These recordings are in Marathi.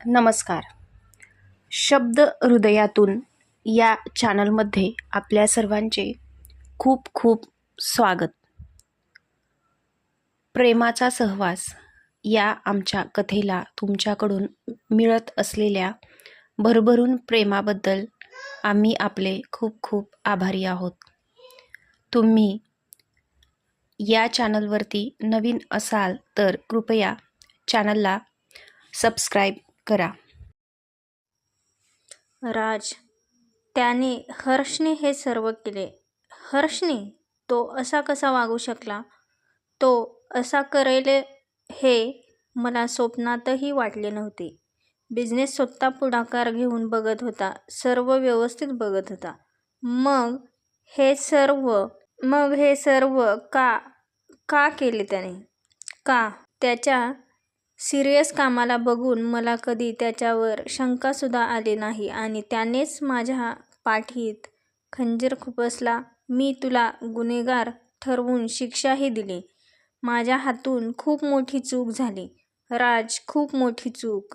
नमस्कार. शब्द हृदयातून या चॅनलमध्ये आपल्या सर्वांचे खूप खूप स्वागत. प्रेमाचा सहवास या आमच्या कथेला तुमच्याकडून मिळत असलेल्या भरभरून प्रेमाबद्दल आम्ही आपले खूप खूप आभारी आहोत. तुम्ही या चॅनलवरती नवीन असाल तर कृपया चॅनलला सबस्क्राईब करा. राज त्याने हर्षने हे सर्व केले. हर्षने तो असा कसा वागू शकला? तो असा करेले हे मला स्वप्नातही वाटले नव्हते. बिझनेस स्वतः पुढाकार घेऊन बघत होता सर्व व्यवस्थित बघत होता. मग हे सर्व मग हे सर्व का का केले त्याने? का? त्याच्या सिरियस कामाला बघून मला कधी त्याच्यावर शंकासुद्धा आली नाही आणि त्यानेच माझ्या पाठीत खंजीर खुपसला मी तुला गुन्हेगार ठरवून शिक्षाही दिली. माझ्या हातून खूप मोठी चूक झाली. राज खूप मोठी चूक.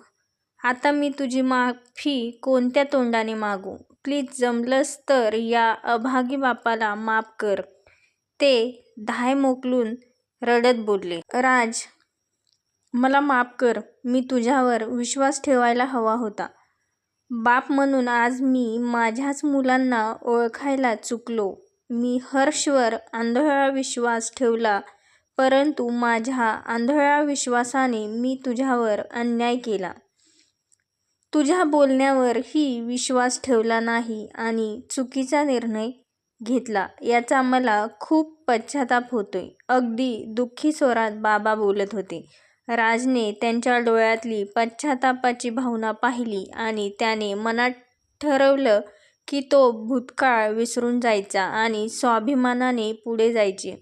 आता मी तुझी माफी कोणत्या तोंडाने मागू? प्लीज जमलंस तर या अभागी बापाला माफ कर. ते धाय मोकलून रडत बोलले. राज मला माफ कर. मी तुझ्यावर विश्वास ठेवायला हवा होता. बाप म्हणून आज मी माझ्याच मुलांना ओळखायला चुकलो. मी हर्षवर आंधळा विश्वास ठेवला परंतु माझ्या आंधळ्या विश्वासाने मी तुझ्यावर अन्याय केला. तुझ्या बोलण्यावरही विश्वास ठेवला नाही आणि चुकीचा निर्णय घेतला याचा मला खूप पश्चाताप होतोय. अगदी दुःखी स्वरात बाबा बोलत होते. राजने त्यांच्या डोळ्यातली पश्चातापाची भावना पाहिली आणि त्याने मनात ठरवलं की तो भूतकाळ विसरून जायचा आणि स्वाभिमानाने पुढे जायचे.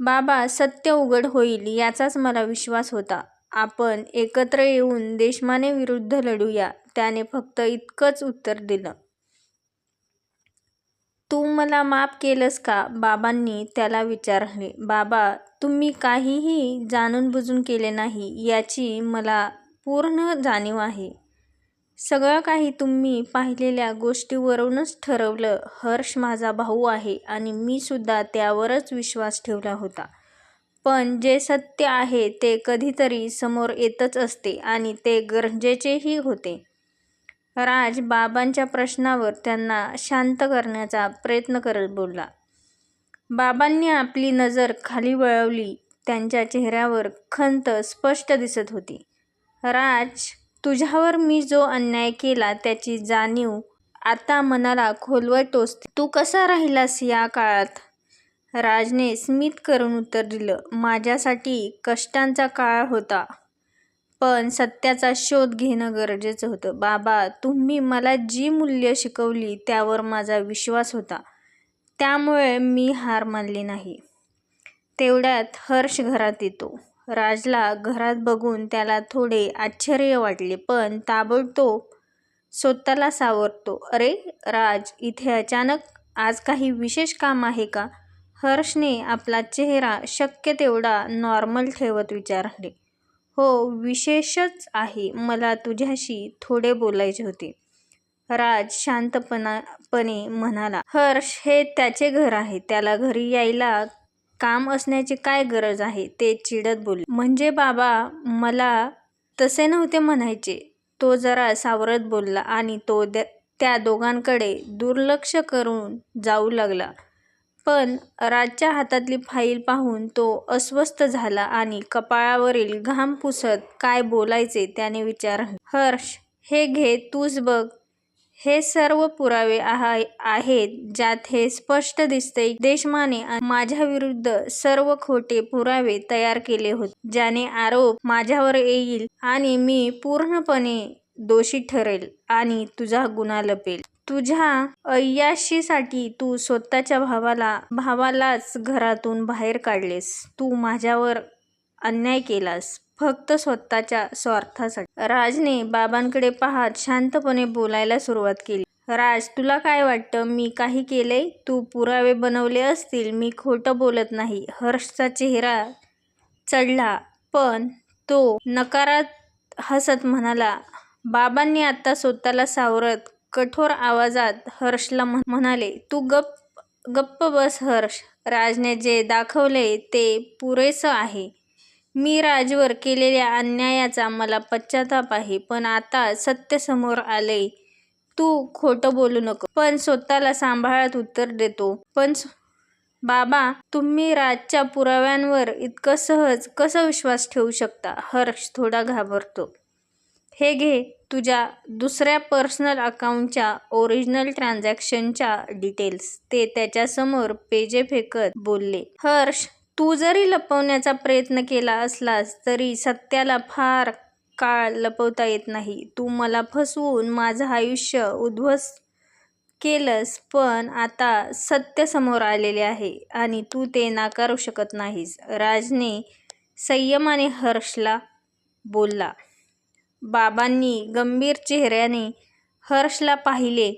बाबा सत्य उघड होईल याचाच मला विश्वास होता. आपण एकत्र येऊन देशमाने विरुद्ध लढूया त्याने फक्त इतकंच उत्तर दिलं. तू मला माफ केलंस का? बाबांनी त्याला विचारले. बाबा तुम्ही काहीही जाणून बुजून केले नाही याची मला पूर्ण जाणीव आहे. सगळं काही तुम्ही पाहिलेल्या गोष्टीवरूनच ठरवलं. हर्ष माझा भाऊ आहे आणि मी सुद्धा त्यावरच विश्वास ठेवला होता. पण जे सत्य आहे ते कधीतरी समोर येतच असते आणि ते गरजेचेही होते. राज बाबांच्या प्रश्नावर त्यांना शांत करण्याचा प्रयत्न करत बोलला. बाबांनी आपली नजर खाली वळवली. त्यांच्या चेहऱ्यावर खंत स्पष्ट दिसत होती. राज तुझ्यावर मी जो अन्याय केला त्याची जाणीव आता मनाला खोलवर टोचते तू कसा राहिलास या काळात? राजने स्मित करून उत्तर दिलं. माझ्यासाठी कष्टांचा काळ होता. पण सत्याचा शोध घेणं गरजेचं होतं. बाबा तुम्ही मला जी मूल्य शिकवली त्यावर माझा विश्वास होता. त्यामुळे मी हार मानली नाही. तेवढ्यात हर्ष घरात येतो. राजला घरात बघून त्याला थोडे आश्चर्य वाटले पण ताबडतोब स्वतःला सावरतो. अरे राज इथे अचानक आज काही विशेष काम आहे का? हर्षने आपला चेहरा शक्य तेवढा नॉर्मल ठेवत विचारले. हो विशेषच आहे. मला तुझ्याशी थोडे बोलायचे होते. राज शांतपणापणे म्हणाला हर्ष हे त्याचे घर आहे. त्याला घरी यायला काम असण्याची काय गरज आहे? ते चिडत बोलले म्हणजे बाबा मला तसे नव्हते म्हणायचे. तो जरा सावरत बोलला आणि तो त्या दोघांकडे दुर्लक्ष करून जाऊ लागला. पण राजच्या हातातली फाईल पाहून तो अस्वस्थ झाला आणि कपाळावरील घाम पुसत काय बोलायचे त्याने विचार हर्ष हे घे तूच बघ. हे सर्व पुरावे आहेत ज्यात हे स्पष्ट दिसते देशमाने माझ्या विरुद्ध सर्व खोटे पुरावे तयार केले होते. ज्याने आरोप माझ्यावर येईल आणि मी पूर्णपणे दोषी ठरेल आणि तुझा गुन्हा लपेल. तुझ्या अय्याशीसाठी तू स्वतःच्या भावाला भावालाच घरातून बाहेर काढलेस. तू माझ्यावर अन्याय केलास. फक्त स्वतःच्या स्वार्थासाठी. राजने बाबांकडे पाहत शांतपणे बोलायला सुरुवात केली. राज तुला काय वाटतं? मी काही केले तू पुरावे बनवले असतील. मी खोटं बोलत नाही. हर्षचा चेहरा चढला. पण तो नकारात हसत म्हणाला बाबांनी आता स्वतःला सावरत कठोर आवाजात हर्षला म्हण- म्हणाले तू गप गप्प बस हर्ष. राजने जे दाखवले ते पुरेसं आहे. मी राजवर केलेल्या अन्यायाचा मला पश्चाताप आहे पण आता सत्य समोर आले. तू खोटं बोलू नको. पण स्वतःला सांभाळत उत्तर देतो. पण बाबा तुम्ही राजच्या पुराव्यांवर इतकं सहज कसं विश्वास ठेवू शकता? हर्ष थोडा घाबरतो. हे घे तुझ्या दुसऱ्या पर्सनल अकाउंटच्या ओरिजिनल ट्रान्झॅक्शनच्या डिटेल्स ते त्याच्यासमोर पेजे फेकत बोलले हर्ष तू जरी लपवण्याचा प्रयत्न केला असलास तरी सत्याला फार काळ लपवता येत नाही. तू मला फसवून माझं आयुष्य उद्ध्वस्त केलंस पण आता सत्य समोर आलेले आहे आणि तू ते नाकारू शकत नाहीस. राजने संयमाने हर्षला बोलला बाबांनी गंभीर चेहऱ्याने हर्षला पाहिले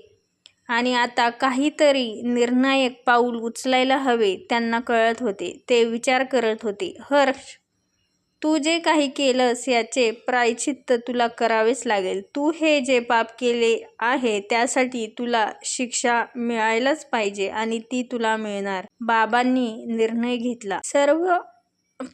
आणि आता काहीतरी निर्णायक पाऊल उचलायला हवे त्यांना कळत होते. ते विचार करत होते हर्ष तू जे काही केलंस याचे प्रायचित्त तुला करावेच लागेल. तू हे जे पाप केले आहे त्यासाठी तुला शिक्षा मिळायलाच पाहिजे आणि ती तुला मिळणार. बाबांनी निर्णय घेतला. सर्व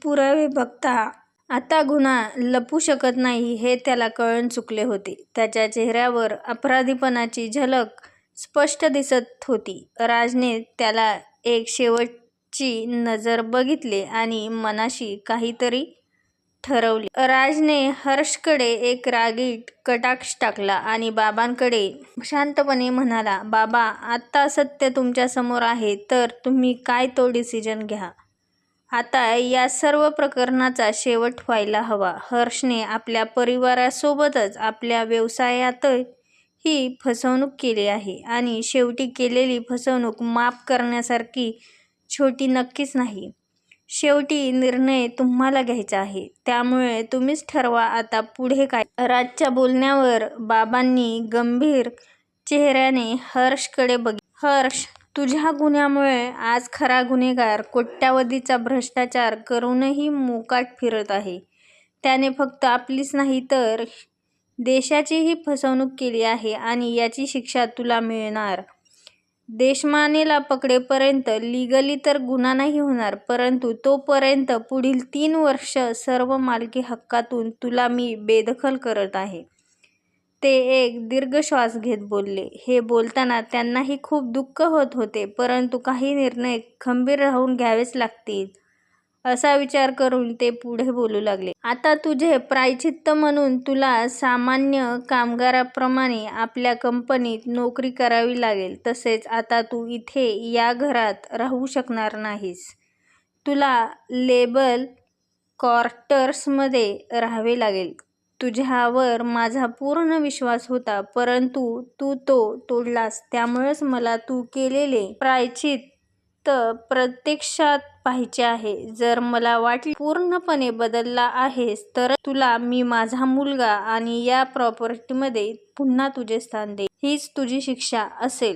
पुरावे बघता आता गुन्हा लपू शकत नाही हे त्याला कळण चुकले होते. त्याच्या चेहऱ्यावर अपराधीपणाची झलक स्पष्ट दिसत होती. राजने त्याला एक शेवटची नजर बघितली आणि मनाशी काहीतरी ठरवले. राजने हर्षकडे एक रागीट कटाक्ष टाकला आणि बाबांकडे शांतपणे म्हणाला बाबा आत्ता सत्य तुमच्यासमोर आहे तर तुम्ही काय तो डिसिजन घ्या. आता या सर्व प्रकरणाचा शेवट व्हायला हवा. हर्षने आपल्या परिवारासोबतच आपल्या व्यवसायातही फसवणूक केली आहे आणि शेवटी केलेली फसवणूक माफ करण्यासारखी छोटी नक्कीच नाही. शेवटी निर्णय तुम्हाला घ्यायचा आहे. त्यामुळे तुम्हीच ठरवा आता पुढे काय. राजच्या बोलण्यावर बाबांनी गंभीर चेहऱ्याने हर्षकडे बघ हर्ष तुझ्या गुन्ह्यामुळे आज खरा गुन्हेगार कोट्यावधीचा भ्रष्टाचार करूनही मोकाट फिरत आहे. त्याने फक्त आपलीच नाही तर देशाचीही फसवणूक केली आहे आणि याची शिक्षा तुला मिळणार. देशमानेला पकडेपर्यंत लिगली तर गुन्हा नाही होणार परंतु तोपर्यंत पुढील तीन वर्ष सर्व मालकी हक्कातून तुला मी बेदखल करत आहे. ते एक दीर्घ श्वास घेत बोलले. हे बोलताना त्यांनाही खूप दुःख होत होते परंतु काही निर्णय खंबीर राहून घ्यावेच लागतील असा विचार करून ते पुढे बोलू लागले. आता तुझे प्रायचित्त म्हणून तुला सामान्य कामगाराप्रमाणे आपल्या कंपनीत नोकरी करावी लागेल तसेच आता तू इथे या घरात राहू शकणार नाहीस. तुला लेबल क्वार्टर्समध्ये राहावे लागेल. तुझ्यावर माझा पूर्ण विश्वास होता परंतु तू तो तोडलास. त्यामुळेच मला तू केलेले प्रायचित्त प्रत्यक्षात पाहिजे आहे. जर मला वाटले पूर्णपणे बदलला आहेस तर तुला मी माझा मुलगा आणि या प्रॉपर्टीमध्ये पुन्हा तुझे स्थान दे हीच तुझी शिक्षा असेल.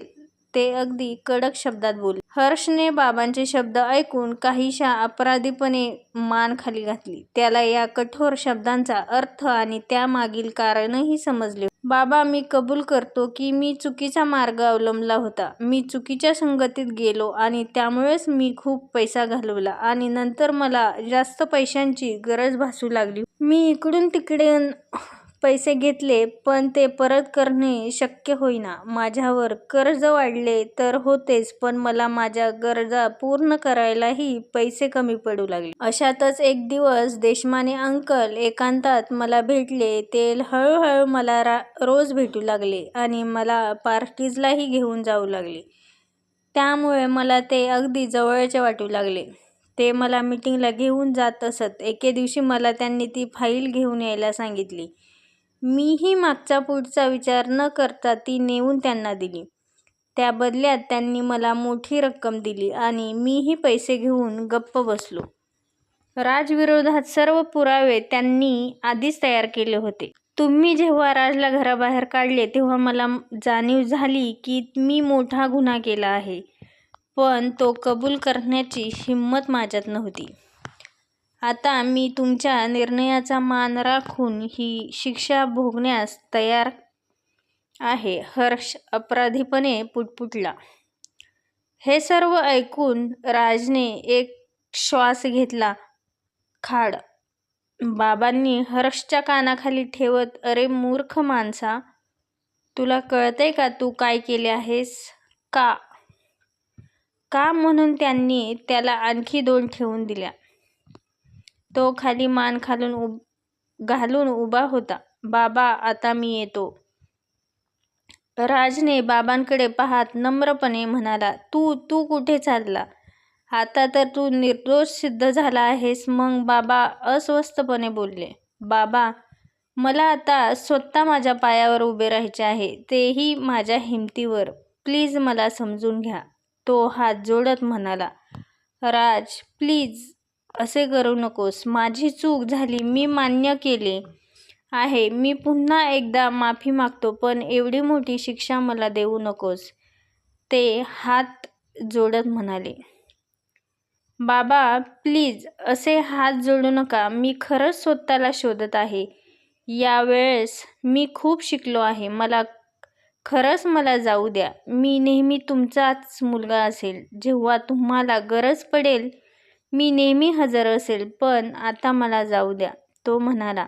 ते अगदी कडक शब्दात बोलले. हर्षने बाबांचे शब्द ऐकून काहीशा अपराधीपणे मान खाली घातली. त्याला या कठोर शब्दांचा अर्थ आणि त्यामागील कारणही समजले. बाबा मी कबूल करतो की मी चुकीचा मार्ग अवलंबला होता. मी चुकीच्या संगतीत गेलो आणि त्यामुळेच मी खूप पैसा घालवला आणि नंतर मला जास्त पैशांची गरज भासू लागली. मी इकडून तिकडे पैसे घेतले पण ते परत करणे शक्य होईना. माझ्यावर कर्ज वाढले तर होतेच पण मला माझ्या गरजा पूर्ण करायलाही पैसे कमी पडू लागले. अशातच एक दिवस देशमाने अंकल एकांतात मला भेटले. ते हळूहळू मला रा रोज भेटू लागले आणि मला पार्टीजलाही घेऊन जाऊ लागले. त्यामुळे मला ते अगदी जवळचे वाटू लागले. ते मला मीटिंगला घेऊन जात असत. एके दिवशी मला त्यांनी ती फाईल घेऊन यायला सांगितली. मीही मागचा पुढचा विचार न करता ती नेऊन त्यांना दिली. त्या बदल्यात त्यांनी मला मोठी रक्कम दिली आणि मीही पैसे घेऊन गप्प बसलो. राजविरोधात सर्व पुरावे त्यांनी आधीच तयार केले होते. तुम्ही जेव्हा राजला घराबाहेर काढले तेव्हा मला जाणीव झाली की मी मोठा गुन्हा केला आहे. पण तो कबूल करण्याची हिंमत माझ्यात नव्हती. आता मी तुमच्या निर्णयाचा मान राखून ही शिक्षा भोगण्यास तयार आहे. हर्ष अपराधीपणे पुटपुटला. हे सर्व ऐकून राजने एक श्वास घेतला. खाड. बाबांनी हर्षच्या कानाखाली ठेवत अरे मूर्ख माणसा तुला कळतंय का तू काय केले आहेस? का? का? म्हणून त्यांनी त्याला आणखी दोन ठेवून दिल्या. तो खाली मान खालून उब घालून उभा होता. बाबा आता मी येतो. राजने बाबांकडे पाहत नम्रपणे म्हणाला तू तू कुठे चालला? आता तर तू निर्दोष सिद्ध झाला आहेस. मग बाबा अस्वस्थपणे बोलले बाबा मला आता स्वतः माझ्या पायावर उभे राहायचे आहे. तेही माझ्या हिमतीवर. प्लीज मला समजून घ्या. तो हात जोडत म्हणाला राज प्लीज असे करू नकोस. माझी चूक झाली मी मान्य केले आहे. मी पुन्हा एकदा माफी मागतो पण एवढी मोठी शिक्षा मला देऊ नकोस. ते हात जोडत म्हणाले. बाबा प्लीज असे हात जोडू नका. मी खरंच स्वतःला शोधत आहे. यावेळेस मी खूप शिकलो आहे. मला खरंच मला जाऊ द्या. मी नेहमी तुमचाच मुलगा असेल. जेव्हा तुम्हाला गरज पडेल मी नेहमी हजर असेल पण आता मला जाऊ द्या तो म्हणाला.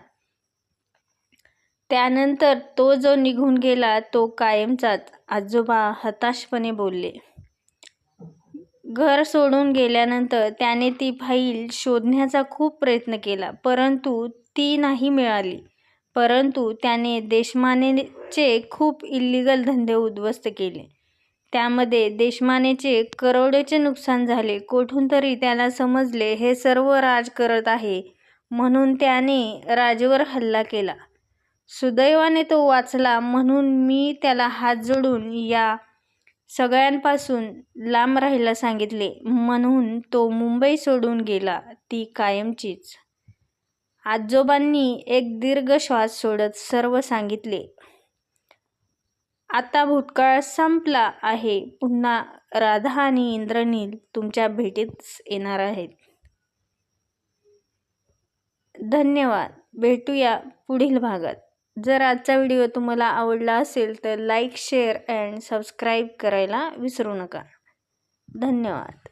त्यानंतर तो जो निघून गेला तो कायमचाच आजोबा हताशपणे बोलले. घर सोडून गेल्यानंतर त्याने ती फाईल शोधण्याचा खूप प्रयत्न केला परंतु ती नाही मिळाली. परंतु त्याने देशमानेचे खूप इल्लिगल धंदे उद्ध्वस्त केले. त्यामध्ये देशमानेचे करोडोचे नुकसान झाले. कोठून तरी त्याला समजले हे सर्व राज करत आहे. म्हणून त्याने राजवर हल्ला केला. सुदैवाने तो वाचला म्हणून मी त्याला हात जोडून या सगळ्यांपासून लांब राहायला सांगितले. म्हणून तो मुंबई सोडून गेला ती कायमचीच. आजोबांनी एक दीर्घ श्वास सोडत सर्व सांगितले. आता भूतकाळ संपला आहे. पुन्हा राधा आणि इंद्रनील तुमच्या भेटीत येणार आहेत. धन्यवाद. भेटूया पुढील भागात. जर आजचा व्हिडिओ तुम्हाला आवडला असेल तर लाईक शेअर अँड सबस्क्राईब करायला विसरू नका. धन्यवाद.